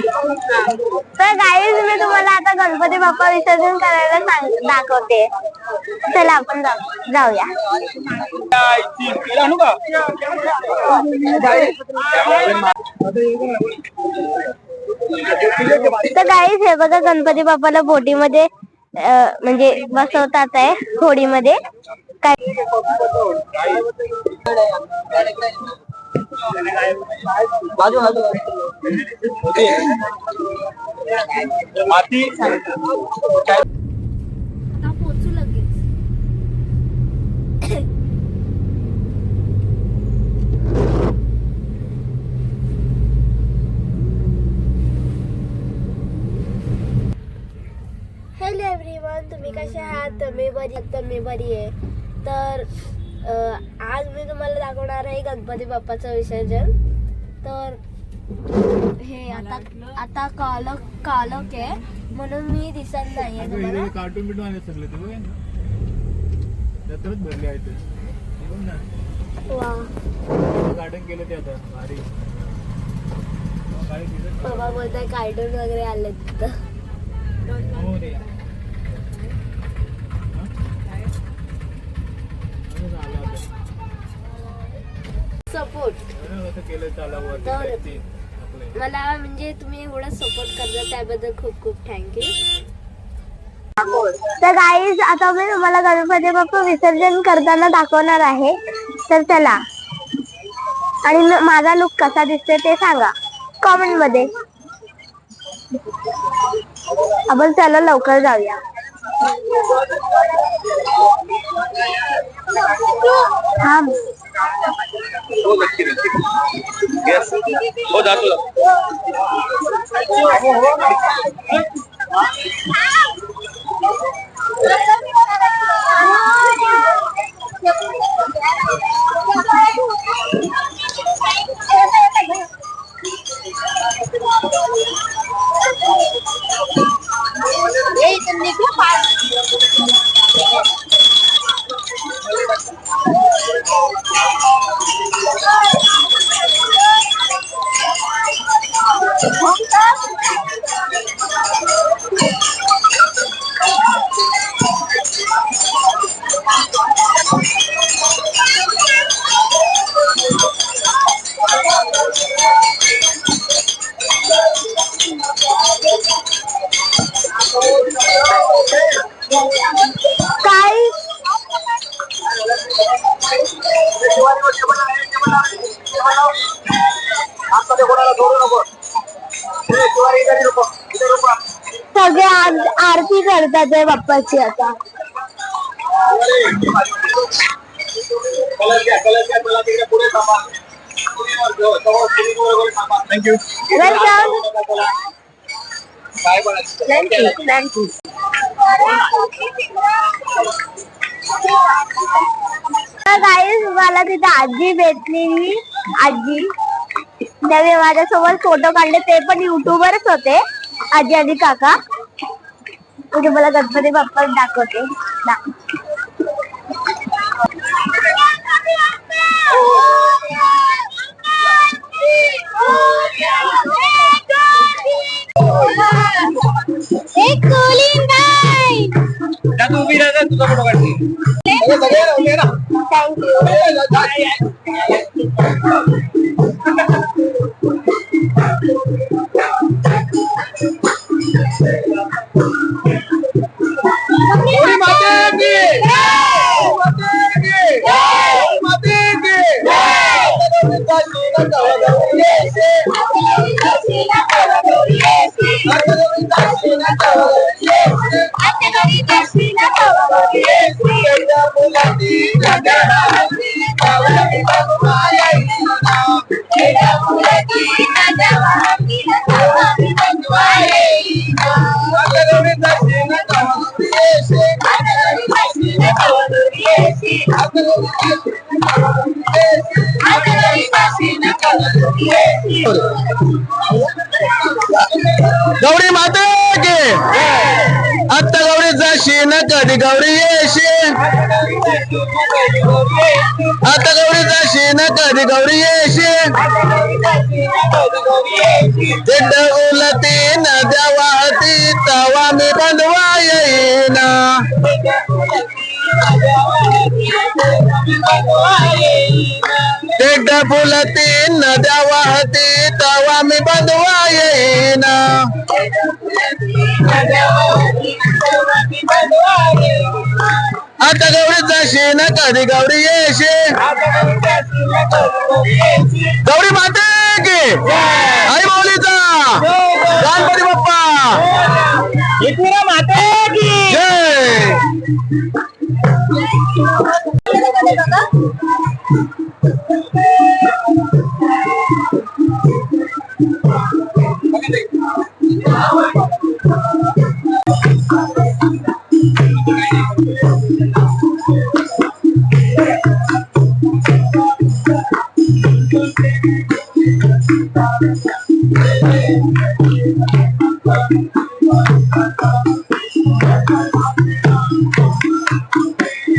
तर गाईज मी तुम्हाला आता गणपती बाप्पा विसर्जन करायला सांग दाखवते. चला आपण जाऊ जाऊया. तर गाईज हे बघा गणपती बाप्पाला बोटीमध्ये अं, म्हणजे बसवतात आहे होडीमध्ये. काय माती आता पोचू लगेच हॅलो तुम्ही कसे आहात मी बरी मी बरी आहे तर आज मी तुम्हाला दाखवणार आहे गणपती बाप्पाचं विसर्जन. तर हे आता आता कालक कालक आहे. म्हणून मी दिसत नाहीये तुम्हाला. कार्टून बिटून आले सगळे ते बघ जत्रच भरले आहेत ते. हे बघ ना. वा. गार्डन केलं ते आता भारी. बाबा बोलताय कार्टून वगैरे आले तिथं. हो रे हा? असं झालं आता. सपोर्ट. तर- मला म्हणजे तुम्ही एवढं सपोर्ट करता त्याबद्दल खूप खूप थँक्यू तर गाईज आता मी तुम्हाला गणपती बाप्पा विसर्जन करताना दाखवणार आहे. तर चला. आणि न- माझा लुक कसा दिसतोय ते सांगा. कॉमेंटमध्ये. आपण चला लवकर जाऊया. हा हो नक्की नक्की Yes. हो जातो काय करतात ते बाप्पाची आता मला थँक्यू थँक्यू थँक्यू मला तिथे आजी भेटलेली आजी त्याने माझ्यासोबत फोटो काढले ते पण युट्यूबरच होते आजी आणि काका म्हणजे मला गणपती बाप्पा दाखवते. उभी तुझा फोटो काढते. ना. थँक्यू गौरी माता के। आत्ता गौरी जाशी ना कधी गौरी येशी आता गौरी जाशी ना कधी गौरी येशी ते डगुलती नद्या वाहती तवा मी बंधवा येईना. ते डबुलती नद्या वाहती तवा मी बंधवा येईना. आता गौरी जाशी ना कधी गौरी येशी गौरी माते की? आई माऊलीचा गणपती बाप्पा. দাদা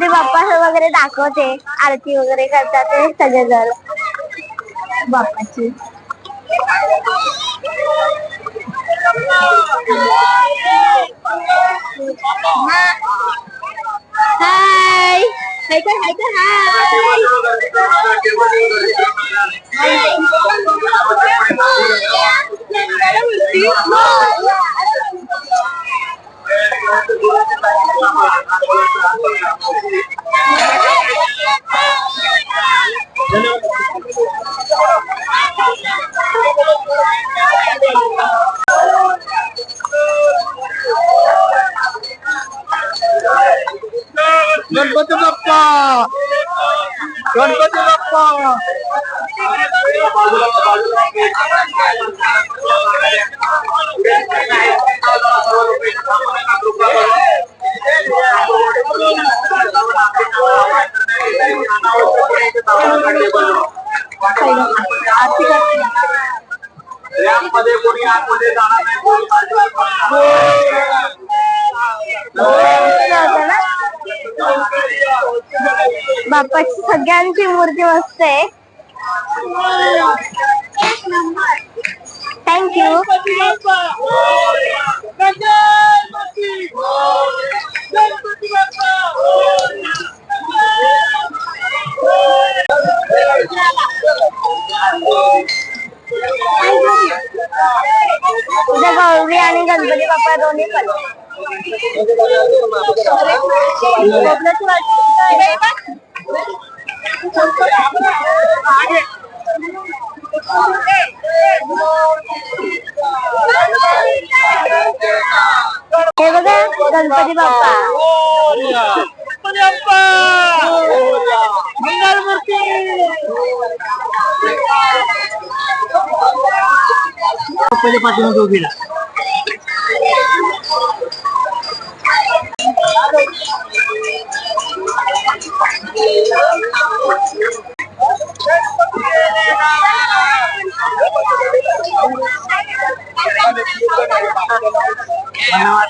तुम्हाला बाप्पा वगैरे दाखवते. आरती वगैरे करतात ते सगळेजण. बाप्पाची. हाय. हाय कर हाय कर हाय. मध्ये कोणी आतमध्ये जाणार नाही बाप्पाची सगळ्यांची मूर्ती मस्त आहे. थँक्यू तुझ्या गौरी आणि गणपती बाप्पा दोन्ही पण. गणपती बाप्पा पहिले पाठीमध्ये उभी राहा. हा,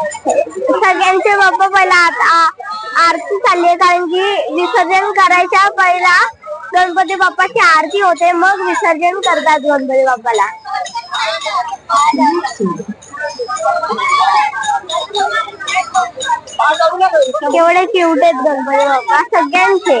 सगळ्यांचे बाप्पा पहिला आता आरती चालली आहे कारण की विसर्जन करायच्या पहिला गणपती बाप्पाची आरती होते मग विसर्जन करतात गणपती बाप्पाला. केवढे क्यूट आहेत गणपती बाप्पा सगळ्यांचे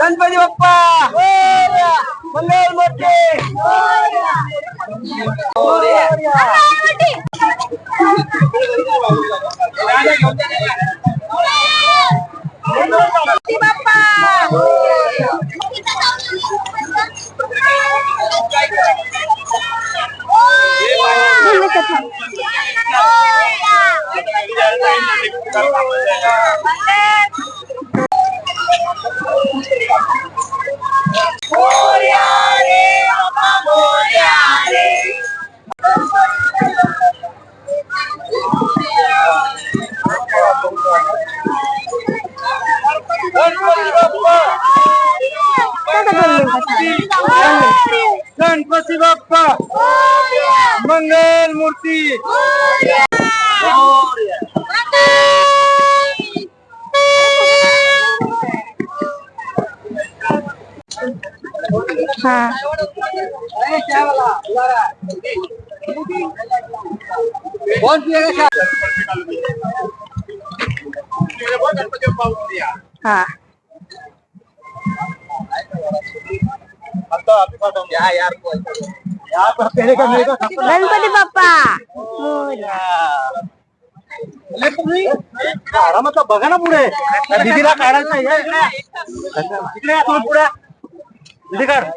गणपती बाप्पा मंगल मोठे बाप्पा ले तुम्ही आरामात बघा ना पुढे दीदीला काढायचं आहे इकडे या तुम्ही पुढे ఇది కార్